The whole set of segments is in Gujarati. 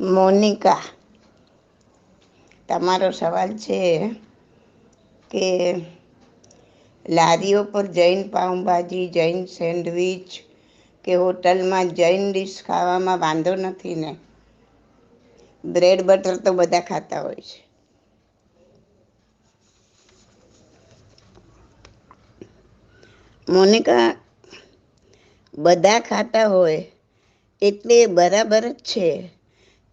મોનિકા, તમારો સવાલ છે કે લારીઓ પર જૈન પાઉંભાજી, જૈન સેન્ડવિચ કે હોટલમાં જૈન ડીશ ખાવામાં વાંધો નથી ને? બ્રેડ બટર તો બધા ખાતા હોય છે. મોનિકા, બધા ખાતા હોય એટલે બરાબર જ છે.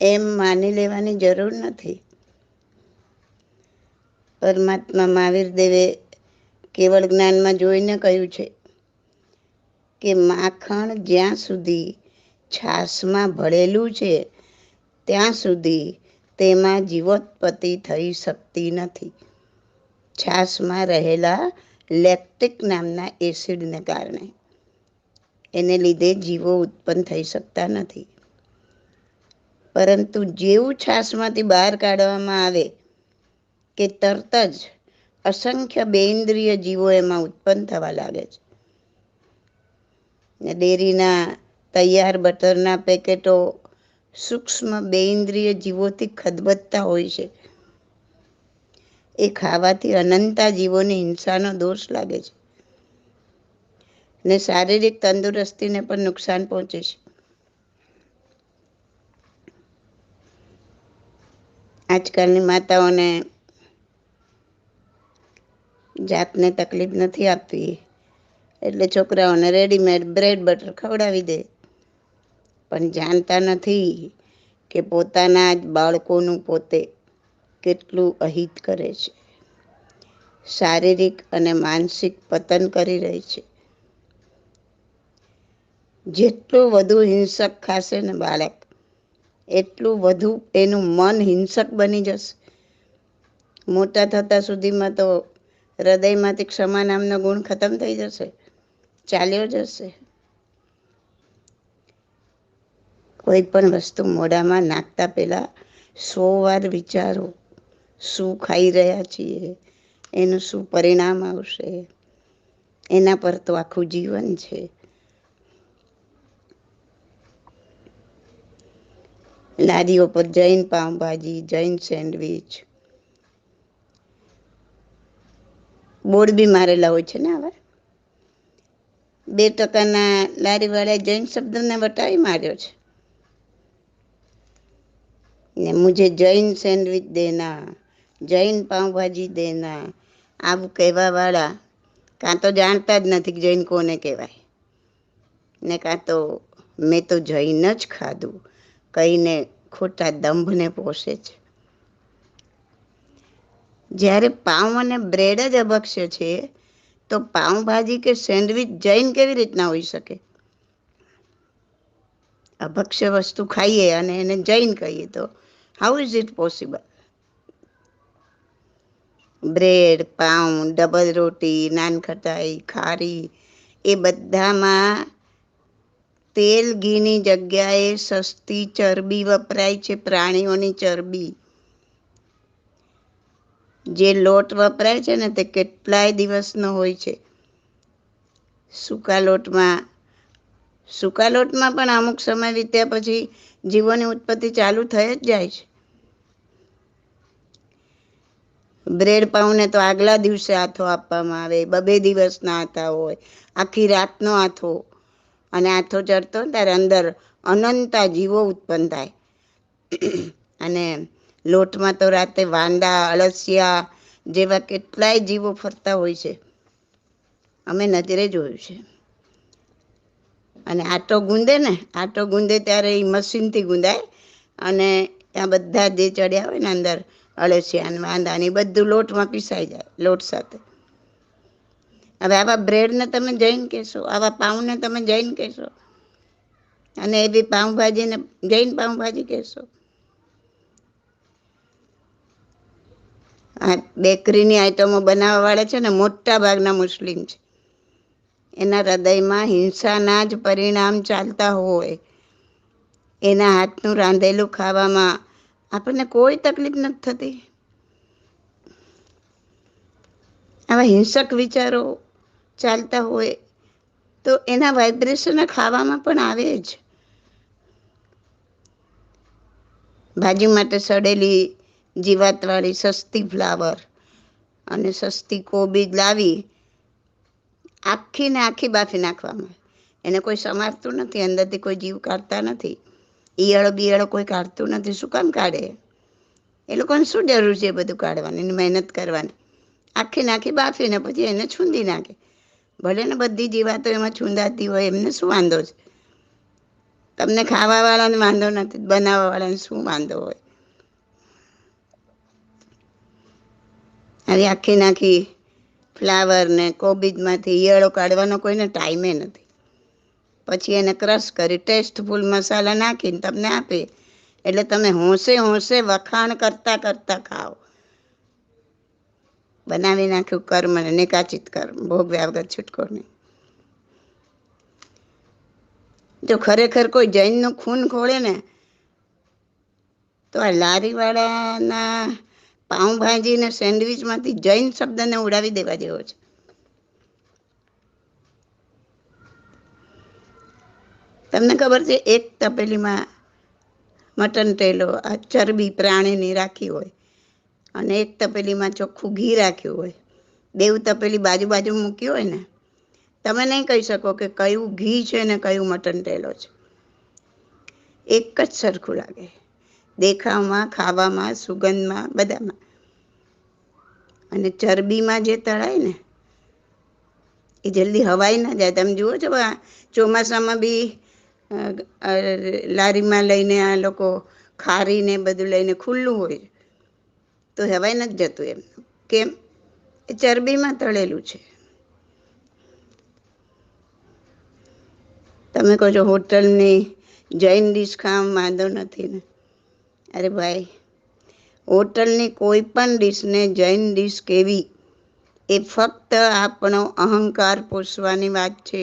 એમ માની લેવાની જરૂર નથી. પરમાત્મા મહાવીર દેવે કેવળ જ્ઞાનમાં જોઈને કહ્યું છે કે માખણ જ્યાં સુધી છાશમાં ભળેલું છે, ત્યાં સુધી તેમાં જીવોત્પત્તિ થઈ શકતી નથી. છાશમાં રહેલા લેક્ટિક નામના એસિડને કારણે. એને લીધે જીવો ઉત્પન્ન થઈ શકતા નથી. પરંતુ જેવું છાશમાંથી બહાર કાઢવામાં આવે કે તરત જ અસંખ્ય બેન્દ્રિય જીવો એમાં ઉત્પન્ન થવા લાગે છે. ને ડેરીના તૈયાર બટરના પેકેટો સૂક્ષ્મ બેન્દ્રિય જીવોથી ખદબદતા હોય છે. એ ખાવાથી અનંતા જીવોની હિંસાનો દોષ લાગે છે. ને શારીરિક તંદુરસ્તીને પણ નુકસાન પહોંચે છે. આજકાલની માતાઓને જાતને તકલીફ નથી આપતી. એટલે છોકરાઓને રેડીમેડ બ્રેડ બટર ખવડાવી દે. પણ જાણતા નથી કે પોતાના જ બાળકોનું પોતે કેટલું અહિત કરે છે. શારીરિક અને માનસિક પતન કરી રહી છે. જેટલું વધુ હિંસક ખાશે ને બાળક એટલું વધુ એનું મન હિંસક બની જશે. મોટા થતા સુધીમાં તો હૃદયમાંથી ક્ષમા નામનો ગુણ ખતમ થઈ જશે, ચાલ્યો જશે. કોઈ પણ વસ્તુ મોઢામાં નાખતા પહેલાં સો વાર વિચારો, શું ખાઈ રહ્યા છીએ, એનું શું પરિણામ આવશે? એના પર તો આખું જીવન છે. લારીઓ પર જૈન પાઉંભાજી, જૈન સેન્ડવિચ. બોર્ડ બી મારેલા હોય છે ને હવે બે ટકાના લારીવાળાએ જૈન શબ્દને વટાવી માર્યો છે. ને મુજે જૈન સેન્ડવિચ દેના, જૈન પાઉંભાજી દેના, આવું કહેવાવાળા. કાં તો જાણતા જ નથી જૈન કોને કહેવાય. ને કાં તો મેં તો જૈન જ ખાધું. કહીને ખોટા દંભને પોષે છે. જ્યારે પાઉં અને બ્રેડ જ અભક્ષ્ય છે, તો પાઉંભાજી કે સેન્ડવિચ જૈન કેવી રીતના હોઈ શકે? અભક્ષ્ય વસ્તુ ખાઈએ અને એને જૈન કહીએ તો how is it possible bread, pav, double રોટી, નાનખટાઈ, ખારી એ બધામાં તેલ ઘીની જગ્યાએ સસ્તી ચરબી વપરાય છે, પ્રાણીઓની ચરબી. જે લોટ વપરાય છે ને, તે કેટલાય દિવસનો હોય છે. સૂકા લોટમાં સૂકા લોટમાં પણ અમુક સમય વીત્યા પછી જીવોની ઉત્પત્તિ ચાલુ થઈ જ જાય છે. બ્રેડ પાઉને તો આગલા દિવસે હાથો આપવામાં આવે, બબે દિવસના આથા હોય, આખી રાતનો આથો અને આથો ચડતો ત્યારે અંદર અનંતા જીવો ઉત્પન્ન થાય. અને લોટમાં તો રાતે વાંદા, અળસિયા જેવા કેટલાય જીવો ફરતા હોય છે. અમે નજરે જોયું છે. અને આટો ગુંદે ને, આટો ગુંદે ત્યારે એ મશીનથી ગુંદાય અને ત્યાં બધા જે ચડ્યા હોય ને અંદર અળસિયા વાંદા ને બધું લોટમાં પીસાઈ જાય, લોટ સાથે. હવે આવા બ્રેડને તમે જૈન કહેશો, આવા પાઉંને તમે જૈન કહેશો. અને એ બી પાઉંભાજીને જૈન પાઉંભાજી કહેશો. આ બેકરીની આઈટમો બનાવવા વાળા છે ને, મોટા ભાગના મુસ્લિમ છે. એના હૃદયમાં હિંસાના જ પરિણામ ચાલતા હોય. એના હાથનું રાંધેલું ખાવામાં આપણને કોઈ તકલીફ નથી થતી. આવા હિંસક વિચારો ચાલતા હોય, તો એના વાઇબ્રેશન ખાવામાં પણ આવે જ. ભાજી માટે સડેલી જીવાતવાળી સસ્તી ફ્લાવર અને સસ્તી કોબી લાવી આખી ને આખી બાફી નાખવામાં. એને કોઈ સમારતું નથી, અંદરથી કોઈ જીવ કાઢતા નથી. ઈયળો બિયળો કોઈ કાઢતું નથી. શું કામ કાઢે? એ લોકોને શું જરૂર છે બધું કાઢવાની મહેનત કરવાની? આખી નાખી બાફીને પછી એને છૂંદી નાખે. ભલે ને બધી જીવાતો એમાં છૂંદાતી હોય, એમને શું વાંધો છે? તમને ખાવાવાળાને વાંધો નથી, બનાવવાવાળાને શું વાંધો હોય? આવી આખી નાખી ફ્લાવર ને કોબીજમાંથી ઈયળો કાઢવાનો કોઈને ટાઈમે નથી. પછી એને ક્રશ કરી ટેસ્ટફુલ મસાલા નાખીને તમને આપે. એટલે તમે હોંશે હોંશે વખાણ કરતા કરતા ખાઓ. બનાવી નાખ્યું કર્મ અને નિકાચિત કર્મ. ભોગવ્યા વગર છૂટકો નહીં. જો ખરેખર કોઈ જૈનનું ખૂન ખોળે ને, તો આ લારીવાળાના પાઉંભાજી ને સેન્ડવિચમાંથી જૈન શબ્દને ઉડાવી દેવા જેવો છે. તમને ખબર છે, એક તપેલીમાં મટન ટેલો, આ ચરબી પ્રાણીની રાખી હોય અને એક તપેલીમાં ચોખ્ખું ઘી રાખ્યું હોય બેવ તપેલી બાજુ બાજુ મૂકી હોય ને, તમે નહીં કહી શકો કે કયું ઘી છે ને કયું મટન ટેલો છે. એક જ સરખું લાગે, દેખાવમાં, ખાવામાં, સુગંધમાં, બધામાં. અને ચરબીમાં જે તળાય ને, એ જલ્દી હવાઈ ના જાય. તમે જુઓ છો ચોમાસામાં બી લારીમાં લઈને આ લોકો ખારીને બધું લઈને ખુલ્લું હોય. તો હવાઈ નથી જતું એમ. કેમ? એ ચરબીમાં તળેલું છે. તમે કહો છો હોટલની જૈન ડીશ ખાવા વાંધો નથી ને. અરે ભાઈ, હોટલની કોઈ પણ ડીશને જૈન ડીશ કેવી? એ ફક્ત આપણો અહંકાર પોષવાની વાત છે.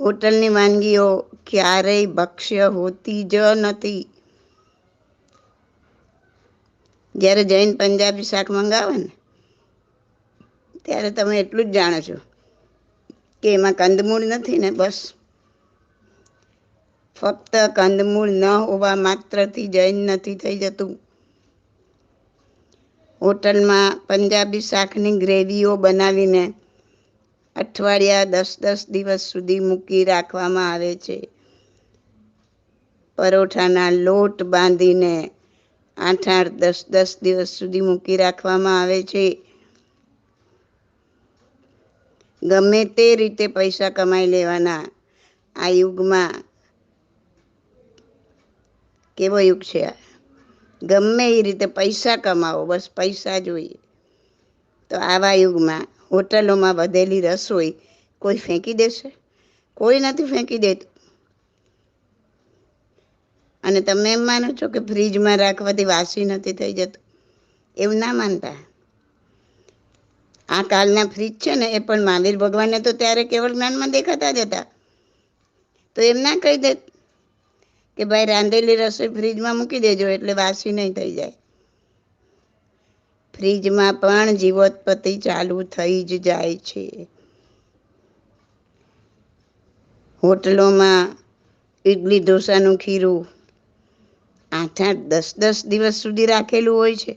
હોટલની વાનગીઓ ક્યારેય ભક્ષ્ય હોતી જ નથી. જ્યારે જૈન પંજાબી શાક મંગાવે ને, ત્યારે તમે એટલું જ જાણો છો કે એમાં કંદમૂળ નથી ને બસ. ફક્ત કંદમૂળ ન હોવા માત્રથી જૈન નથી થઈ જતું. હોટલમાં પંજાબી શાકની ગ્રેવીઓ બનાવીને અઠવાડિયા દસ દસ દિવસ સુધી મૂકી રાખવામાં આવે છે. પરોઠાના લોટ બાંધીને આઠ આઠ દસ દસ દિવસ સુધી મૂકી રાખવામાં આવે છે. ગમે તે રીતે પૈસા કમાઈ લેવાના આ યુગમાં કેવો યુગ છે આ? ગમે એ રીતે પૈસા કમાવો, બસ પૈસા જોઈએ તો આવા યુગમાં હોટલોમાં વધેલી રસોઈ કોઈ ફેંકી દેશે? કોઈ નથી ફેંકી દેતું. અને તમે એમ માનો છો કે ફ્રીજમાં રાખવાથી વાસી નથી થઈ જતું? એવું ના માનતા? આ કાલના ફ્રીજ છે ને, એ પણ મહાવીર ભગવાનને તો ત્યારે કેવળ જ્ઞાનમાં દેખાતા જ હતા. તો એમ ના કહી દે કે ભાઈ રાંધેલી રસોઈ ફ્રીજમાં મૂકી દેજો, એટલે વાસી નહીં થઈ જાય. ફ્રીજમાં પણ જીવોત્પત્તિ ચાલુ થઈ જ જાય છે. હોટલોમાં ઇડલી ઢોસાનું ખીરું આઠ આઠ, દસ દસ દિવસ સુધી રાખેલું હોય છે.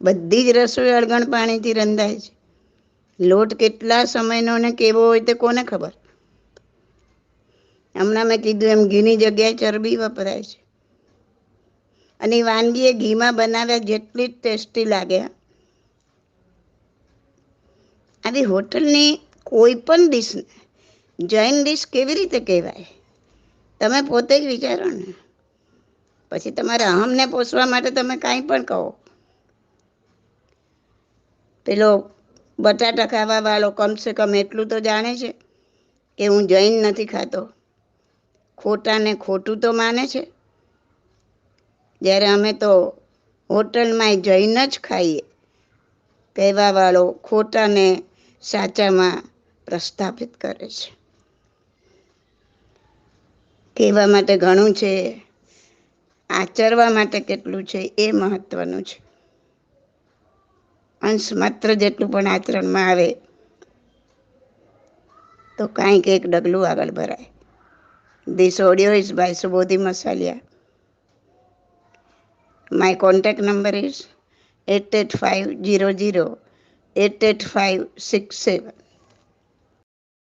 બધી જ રસોઈ અળગણ પાણીથી રંધાય છે. લોટ કેટલા સમયનો ને કેવો હોય તે કોને ખબર? હમણાં મેં કીધું એમ ઘીની જગ્યાએ ચરબી વપરાય છે. અને વાનગી એ ઘીમાં બનાવ્યા જેટલી જ ટેસ્ટી લાગે. આવી હોટલની કોઈ પણ ડીશ, જૈન ડીશ કેવી રીતે કહેવાય? તમે પોતે જ વિચારો ને. પછી તમારા અહમને પોષવા માટે તમે કાંઈ પણ કહો. પેલો બટાટા ખાવા વાળો કમસે કમ એટલું તો જાણે છે કે હું જૈન નથી ખાતો. ખોટાને ખોટું તો માને છે. જ્યારે અમે તો હોટલમાં જૈન જ ખાઈએ. કહેવાવાળો ખોટાને સાચામાં પ્રસ્થાપિત કરે છે. કહેવા માટે ઘણું છે, આચરવા માટે કેટલું છે, એ મહત્વનું છે અંશ માત્ર જેટલું પણ આચરણમાં આવે, તો કાંઈક એક ડગલું આગળ ભરાય This audio is by Subodhi Masalia. My contact number is 88500 88567.